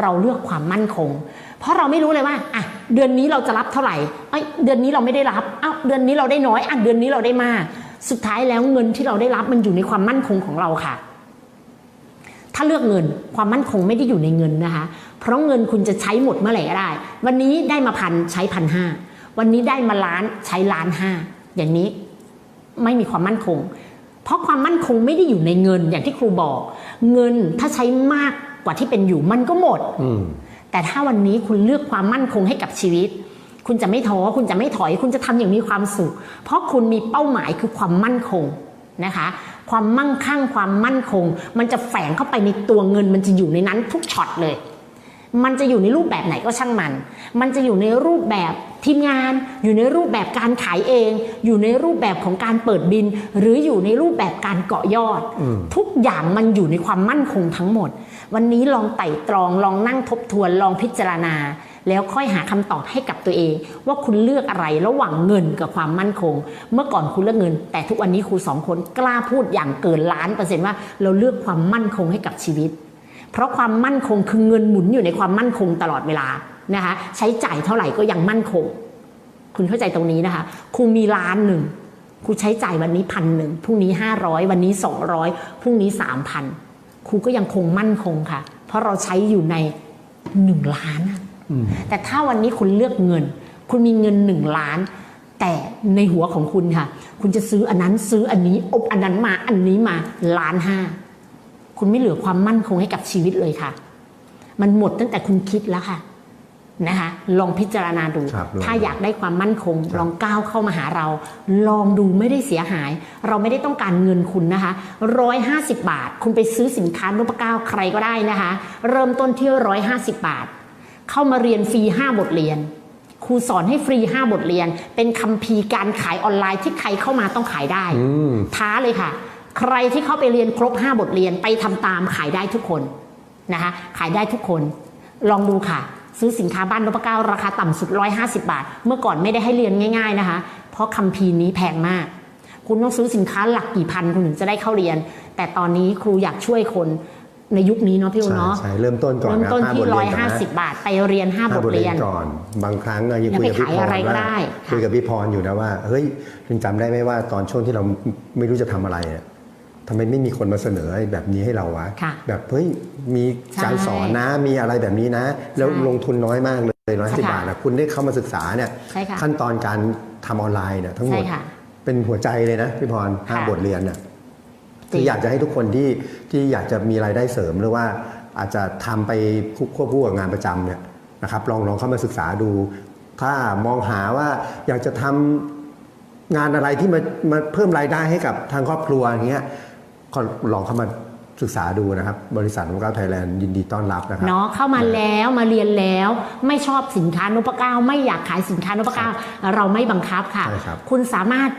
เราเลือกความมั่นคง เพราะเราไม่รู้เลยว่าอะเดือนนี้เราจะรับเท่าไหร่เอ้ยเดือนนี้เราไม่ได้รับอ้าวเดือนนี้เราได้น้อยอะเดือนนี้เราได้มากสุดท้ายแล้วเงินที่เราได้รับมันอยู่ในความมั่นคงของเราค่ะ ถ้าเลือกเงินความมั่นคงไม่ได้อยู่ในเงินนะคะ เพราะเงินคุณจะใช้หมดเมื่อไหร่ก็ได้ วันนี้ได้มาพันใช้พันห้าวันนี้ได้มาล้านใช้ล้านห้าอย่างนี้ไม่มีความมั่นคง เพราะความมั่นคงไม่ได้อยู่ในเงินอย่างที่ครูบอก เงินถ้าใช้มาก กว่าที่เป็นอยู่มันก็หมดอืมแต่ถ้าวันนี้คุณเลือกความมั่นคงให้กับชีวิต คุณจะไม่ท้อคุณจะไม่ถอย คุณจะทำอย่างมีความสุข เพราะคุณมีเป้าหมายคือความมั่นคงนะคะ ความมั่งคั่งความมั่นคง มันจะแฝงเข้าไปในตัวเงินมันจะอยู่ในนั้นทุกช็อตเลย มันจะอยู่ในรูปแบบไหนก็ช่างมัน มันจะอยู่ในรูปแบบทีมงาน อยู่ในรูปแบบการขายเอง อยู่ในรูปแบบของการเปิดบิน หรืออยู่ในรูปแบบการเกาะยอดอืมทุกอย่างมันอยู่ในความมั่นคงทั้งหมด วันนี้ลองไต่ตรอง ลองนั่งทบทวน ลองพิจารณา แล้วค่อยหาคำตอบให้กับตัวเอง ว่าคุณเลือกอะไรระหว่างเงินกับความมั่นคง เมื่อก่อนคุณเลือกเงิน แต่ทุกวันนี้ครูสองคนกล้าพูดอย่างเกินล้านเปอร์เซ็นต์ว่าเราเลือกความมั่นคงให้กับชีวิต เพราะความมั่นคงคือเงินหมุนอยู่ในความมั่นคงตลอดเวลานะคะใช้จ่ายเท่าไหร่ก็ยังมั่นคง คุณเข้าใจตรงนี้นะคะครูมีล้านหนึ่งครูใช้จ่ายวันนี้พันหนึ่งพรุ่งนี้ห้าร้อยวันนี้สองร้อยพรุ่งนี้สามพันครูก็ยังคงมั่นคงค่ะ เพราะเราใช้อยู่ในหนึ่งล้านอะอืมแต่ถ้าวันนี้คุณเลือกเงิน คุณมีเงินหนึ่งล้าน แต่ในหัวของคุณค่ะ คุณจะซื้ออันนั้นซื้ออันนี้อบอันนั้นมาอันนี้มาล้านห้า คุณไม่เหลือความมั่นคงให้กับชีวิตเลยค่ะ มันหมดตั้งแต่คุณคิดแล้วค่ะนะคะ ลองพิจารณาดูครับถ้าอยากได้ความมั่นคงครับลองก้าวเข้ามาหาเรา ลองดูไม่ได้เสียหาย เราไม่ได้ต้องการเงินคุณนะคะร้อยห้าสิบบาท คุณไปซื้อสินค้านพเก้าใครก็ได้นะคะ เริ่มต้นที่ร้อยห้าสิบบาท เข้ามาเรียนฟรีห้าบทเรียนครูสอนให้ฟรี 5 บทเรียน เป็นคัมภีร์การขายออนไลน์ที่ใครเข้ามาต้องขายได้อืมท้าเลยค่ะ ใครที่เข้าไปเรียนครบ 5 บทเรียนไปทำตามขายได้ทุกคนนะคะขายได้ทุกคนลองดูค่ะ ซื้อสินค้าบ้านนพเก้าราคาต่ำสุด 150 บาท เมื่อก่อนไม่ได้ให้เรียนง่าย ๆนะคะ เพราะคัมภีร์นี้แพงมาก คุณต้องซื้อสินค้าหลักกี่พันคุณถึงจะได้เข้าเรียน แต่ตอนนี้ครูอยากช่วยคนในยุคนี้เนาะพี่อุใช่เนาะใช่เริ่มต้นก่อนเริ่มนะต้นห้าที่บทร้เรีอยนก่อนห้านะสิบบาทไปเรียนห้าห้าบบททเรีเรียยนนก่อนบางครั้งอะยังอย่าคุยไปกับพี่ขายพรอะไรก็ว่าได้คุยกับพี่พรอยู่นะว่าเฮ้ยคุณจำได้ไหมว่าตอนช่วงที่เราไม่รู้จะทำอะไรอะ ทำไมไม่มีคนมาเสนอไอ้แบบนี้ให้เราวะค่ะแบบเฮ้ยมีการใช่สอนนะมีอะไรแบบนี้นะ แล้วใช่ลงทุนน้อยมากเลยร้อยสิบค่ะบาทอะคุณได้เข้ามาศึกษาเนี่ยใช่ค่ะขั้นตอนการทำออนไลน์เนี่ยทั้งหมดใช่ค่ะเป็นหัวใจเลยนะพี่พรห้าค่ะบทเรียนเนี่ยจริงคืออยากจะให้ทุกคนที่ที่อยากจะมีรายได้เสริมหรือว่าอาจจะทำไปควบคู่กับงานประจำเนี่ยนะครับลองลองเข้ามาศึกษาดู ถ้ามองหาว่าอยากจะทำงานอะไรที่มามาเพิ่มรายได้ให้กับทางครอบครัวอย่างเงี้ย ก็ลองเข้ามาศึกษาดูนะครับ บริษัทนพเก้าไทยแลนด์ยินดีต้อนรับนะครับเนาะเข้ามาแล้วมาเรียนแล้วไม่ชอบสินค้านพเก้าไม่อยากขายสินค้านพเก้าเราไม่บังคับค่ะใช่ครับคุณสามารถ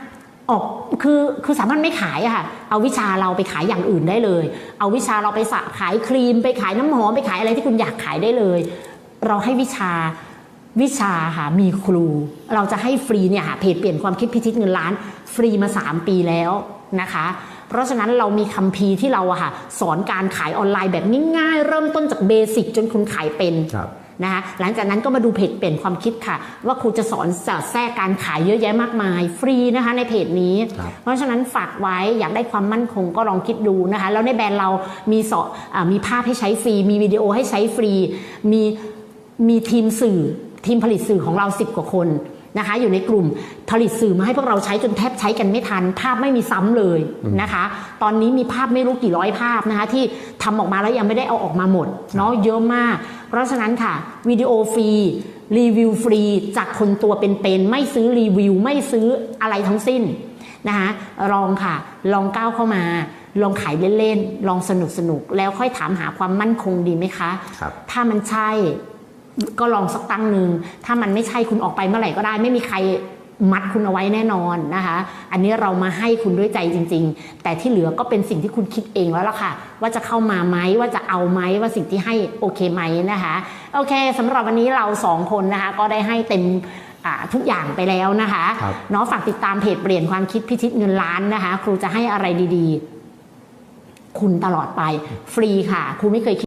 ออกคือคือสามารถไม่ขายอะค่ะ เอาวิชาเราไปขายอย่างอื่นได้เลย เอาวิชาเราไปสะขายครีม ไปขายน้ำหอมไปขายอะไรที่คุณอยากขายได้เลย เราให้วิชาวิชาค่ะมีครู เราจะให้ฟรีเนี่ยค่ะเพจเปลี่ยนความคิดพิชิตเงินล้าน ฟรีมา 3 ปีแล้วนะคะ เพราะฉะนั้นเรามีคัมภีร์ที่เราอะค่ะสอนการขายออนไลน์แบบง่ายๆเริ่มต้นจากเบสิกจนคุณขายเป็นครับนะคะหลังจากนั้นก็มาดูเพจเปลี่ยนความคิดค่ะ ว่าครูจะสอนสอดแทรกการขายเยอะแยะมากมาย ฟรีนะคะในเพจนี้ครับเพราะฉะนั้นฝากไว้อยากได้ความมั่นคงก็ลองคิดดูนะคะ แล้วในแบรนด์เรามีสอนอามีภาพให้ใช้ฟรี มีวิดีโอให้ใช้ฟรี มีมีทีมสื่อทีมผลิตสื่อของเรา 10 กว่าคน นะคะอยู่ในกลุ่มผลิตสื่อมาให้พวกเราใช้จนแทบใช้กันไม่ทัน ภาพไม่มีซ้ำเลยนะคะ ตอนนี้มีภาพไม่รู้กี่ร้อยภาพนะคะที่ทำออกมาแล้วยังไม่ได้เอาออกมาหมดเนาะเยอะมาก เพราะฉะนั้นค่ะวิดีโอฟรีรีวิวฟรีจากคนตัวเป็นๆไม่ซื้อรีวิวไม่ซื้ออะไรทั้งสิ้นนะคะลองค่ะ ลองก้าวเข้ามา ลองขายเล่นๆ ลองสนุกสนุกๆแล้วค่อยถามหาความมั่นคงดีไหมคะครับถ้ามันใช่ ก็ลองสักตั้งหนึ่งถ้ามันไม่ใช่คุณออกไปเมื่อไหร่ก็ได้ ไม่มีใครมัดคุณเอาไว้แน่นอนนะคะ อันนี้เรามาให้คุณด้วยใจจริง ๆ แต่ที่เหลือก็เป็นสิ่งที่คุณคิดเองแล้วล่ะค่ะ ว่าจะเข้ามาไหมว่าจะเอาไหมว่าสิ่งที่ให้โอเคไหมนะคะ โอเคสำหรับวันนี้เราสองคนนะคะ ก็ได้ให้เต็มอ่าทุกอย่างไปแล้วนะคะครับเนาะฝากติดตามเพจเปลี่ยนความคิดพิชิตเงินล้านนะคะ ครูจะให้อะไรดีๆ คุณตลอดไปฟรีค่ะครูไม่เคยคิด